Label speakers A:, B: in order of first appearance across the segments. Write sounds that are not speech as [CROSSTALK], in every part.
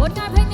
A: 我搭配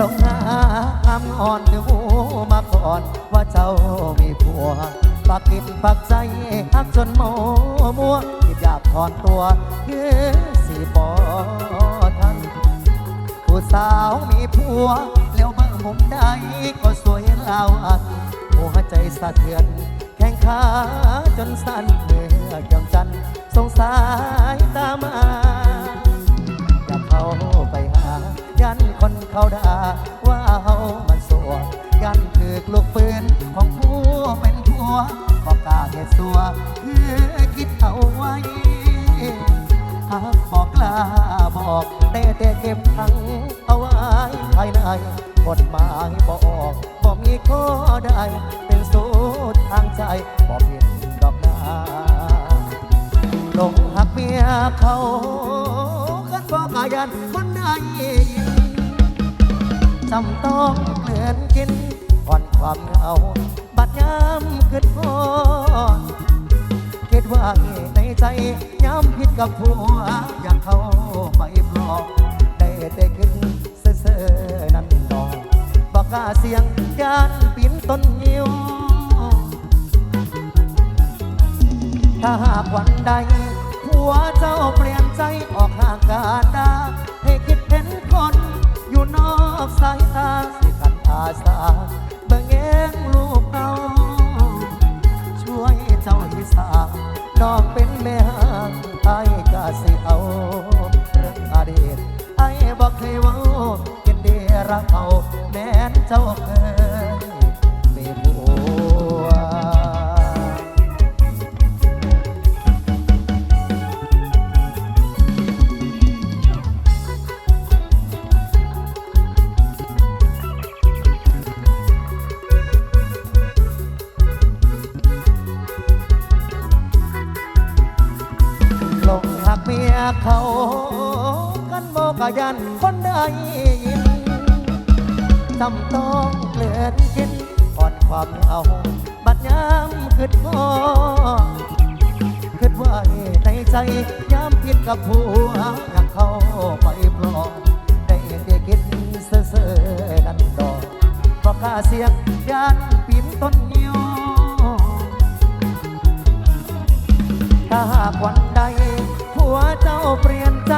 A: ลงมาทำอ่อนหูมาก่อนว่าเจ้ามีผัวปักกินปักใจฮักจนโมมัวหยิบยาบถอ
B: น
A: ตั
B: วยื้อสีปอทันผู้สาวมีผัวเลี้ยวเบื่งมุมใดก็สวยเล่าอันหัวใจสะเทือน แข้งขาจนสั่นเมื่อยกี่มจันสงสายตามาอย่าเข้า ยันคนเขาด่าว่าเฮามันสัวยันถือกลูกปืนของผู้เป็นผัวบอกกาเหตุสัวคือคิดเอาไว้หากบอกลาบอกแต่แต่เก็บทั้งเอาไว้ภายในกฎหมายบอกบอกมีข้อได้ เป็นสูตรทางใจบอกผิดดอกนาลงหักเมียเขาขันบอกกายันคนไหน จำต้องเหมือนกินก่อนความเหงาบัดยามเกิดพอคิดว่าในใจย้ำผิดกับผัวอยากเขาไปปลอกได้แต่ขึ้นเซ่อนั่นดองบอกกาเสียงยานปีนต้นยิ้วถ้าหากวันใดหัวเจ้าเปลี่ยนใจออกห่างกันได้ นอกสายตาสิกันอาสาเบิ่งเองลูกเรา ช่วยเจ้าที่สานอกเป็นแม่ไอ้ก็สิเอาเรื่องอดีตไอ้บอกให้ว่ากันเดียรักเอาแม่นเจ้าเคยันคนได้ยินจำต้องเลือนกินก่อนความเอาบัดยามขึ้นพอขึ้นไวในใจยามผิดกับผู้หักเข้าไปปลอกได้แต่คิด
A: เสื่อๆนั่นดอกเพราะข้าเสียงยานปีนต้นยิอถ้าหากวันใดผัวเจ้าเปลี่ยนใจ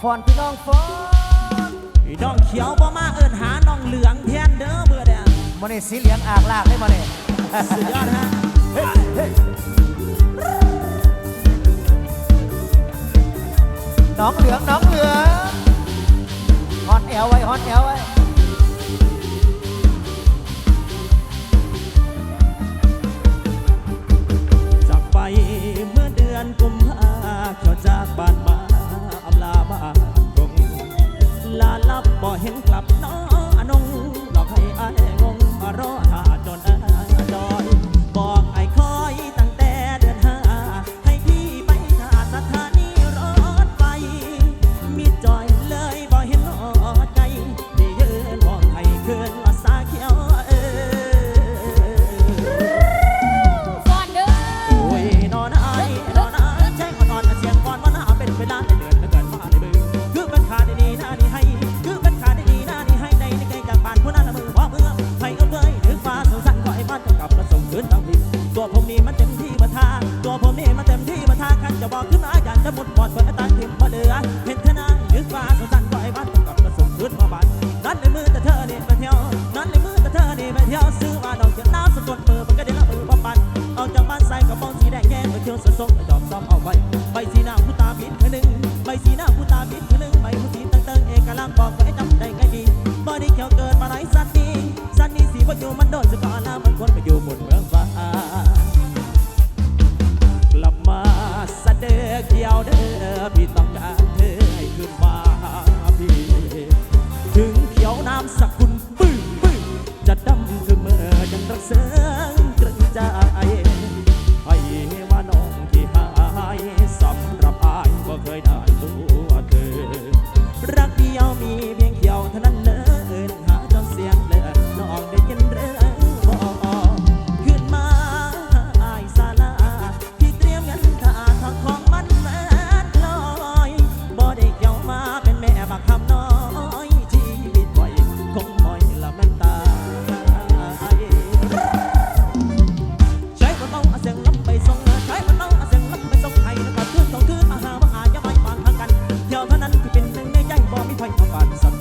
B: ฟอ
A: นพี่น้อ
B: งฟอน
C: พี่น้องเขียวบ่มาเอิญหาน้องเหลืองแทนเด้อเบื่อเด้อ
B: มันนี่สีเหลืองอากลากได้มาเนี่
C: สุดยอดฮะเฮ้
B: น้องเหลืองน้องเหลืองฮอตแอลไว้ฮอตแอลไว้
C: จากไปเมื่อเดือนกุมภาเขาจากบ้าน บ่เห็นกลับน้อง มันโดนสะกอนนะมันคนไปอยู่หมุนเมืองฟ้ากลับมาสะเดือเกี่ยวเด้อพี่ต้องการ and some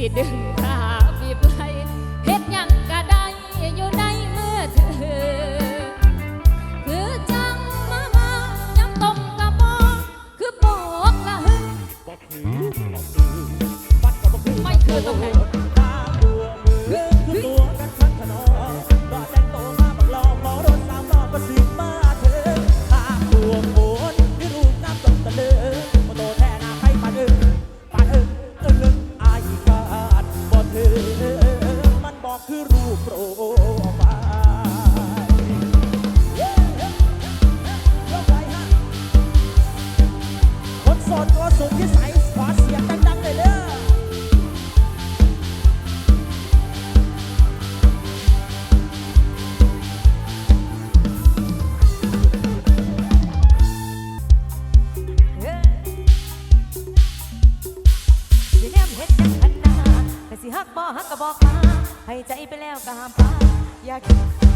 C: sidengka [LAUGHS] ใจไป
D: แล้วก็ห้ามพาอย่าคิด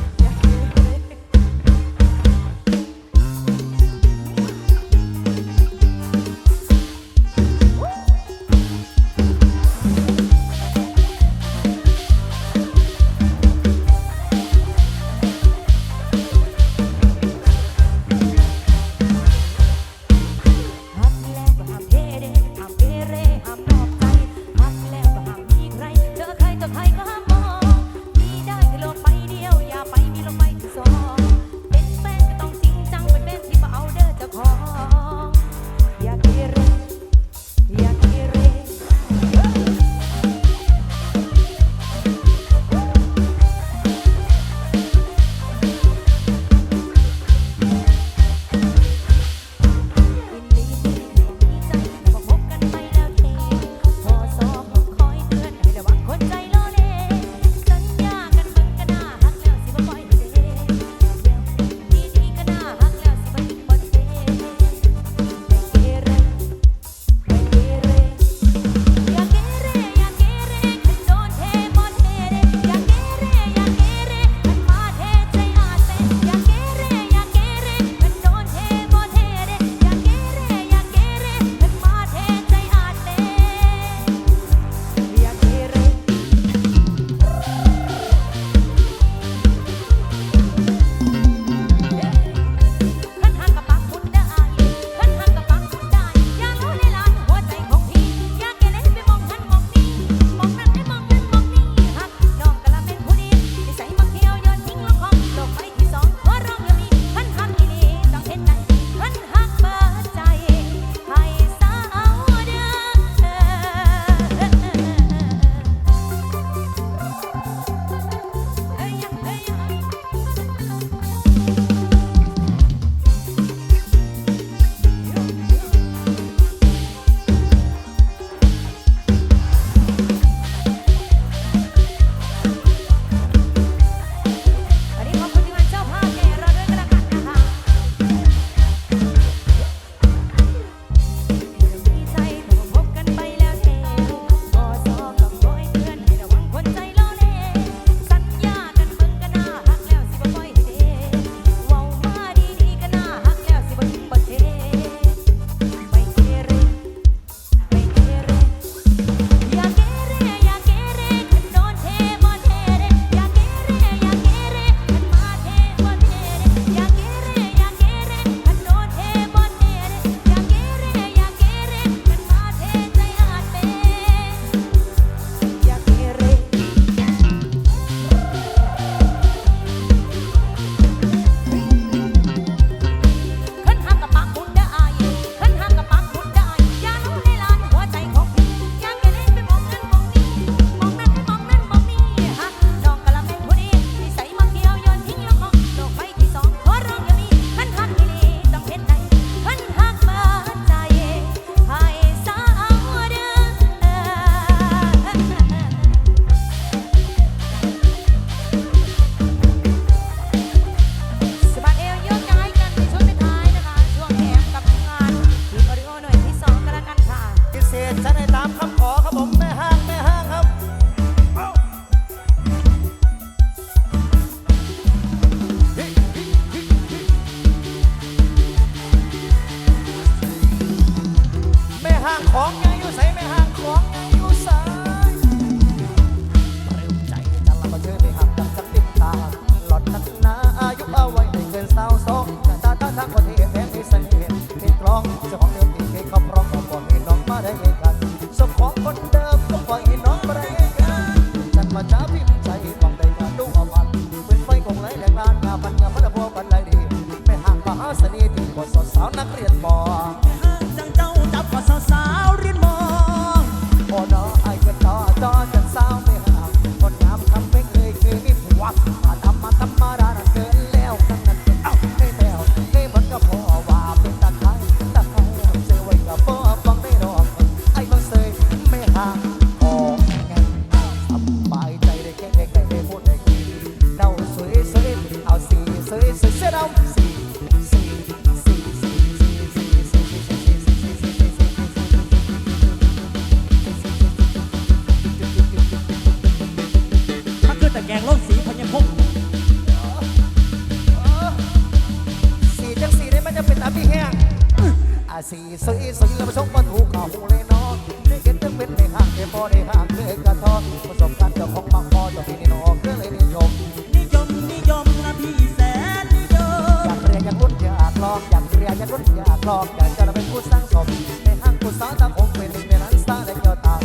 D: หลอ
E: กอยา
D: กจะเป็น
E: ผู้สร้า
D: งสมในห้า
F: งผู้
E: สร้างตา
D: มองเป็นหนึ่งใน
G: นั้นสร้างได้เกี่
B: ยวตาม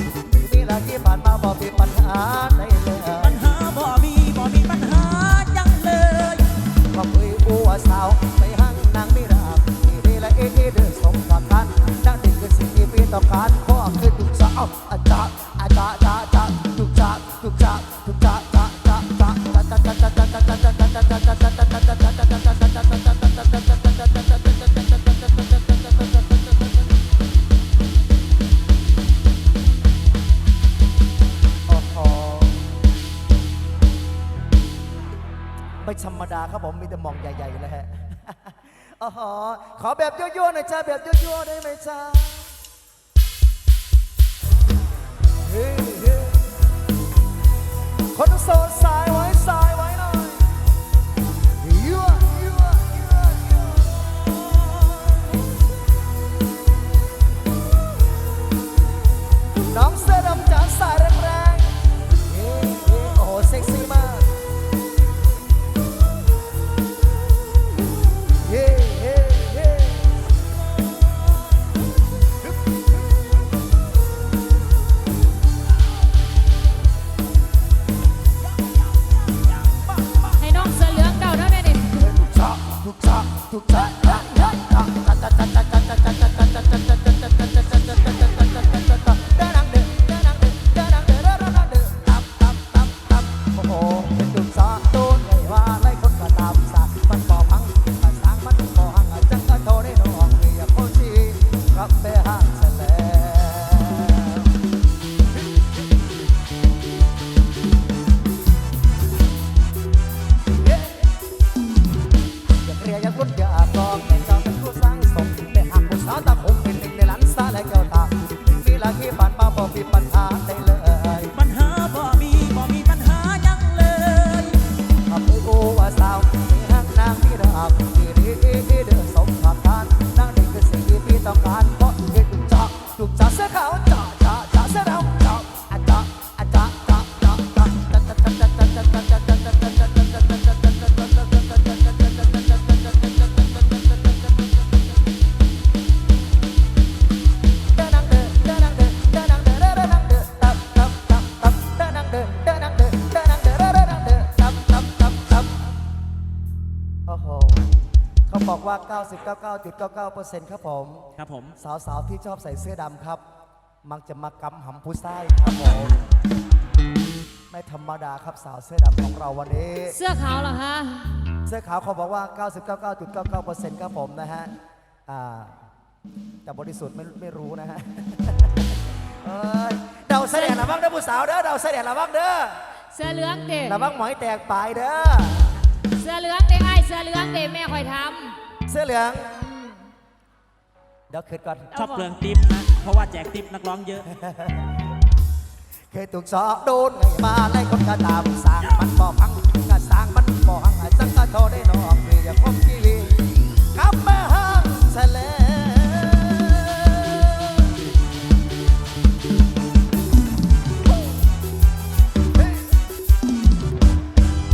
B: นี่ละที่ผ่านมาบอกมีปัญหาในเลยปัญหา
C: บ่มีบ่มีปัญหายังเลย
B: ก็เคยอ้วสาวในห้างนางไม่รับนี่ละเอเอเดินสมกับท่านดังเด็กคืสิบงที่พี่องการ ยจ้าแบบยั่วๆได้ไหมจ๊ะเฮ้เฮ้คนโสดสายไว้สาย 99.99%ครับผม
C: ครับผม
B: สาวๆ ที่ชอบใส่เสื้อดำครับ มักจะมากำหำผู้ไส้ครับผม ไม่ธรรมดาครับสาวเสื้อดำของเราวันนี้
A: เสื้อขาวเหรอคะ
B: เสื้อขาวเขาบอกว่า 99.99%ครับผมนะฮะ อ่า แต่บริสุทธิ์ไม่ไม่รู้นะฮะ เอ้ยเดาเสด็จระวังเด้อผู้สาวเด้อเดาเสด็จระวังเด้อ
A: เสื้อเหลืองเด็
B: ระวังหมอยแตกปลายเด้อ
A: เสื้อเหลืองเด็ไอ้ายเสื้อเหลืองเด็แม่คอยท
B: เสื้อเหลือง เดี๋ยวคืนก่อน
C: ชอบเปลืองติปนะ เพราะว่าแจกติปนักร้องเยอะ
B: เคยถูกสอบโดนไงมาไล่คนก็ตามสร้างมันบ่พังก็สร้างมันบ่หังจังก็โทษได้น้องคืออย่าคบกี้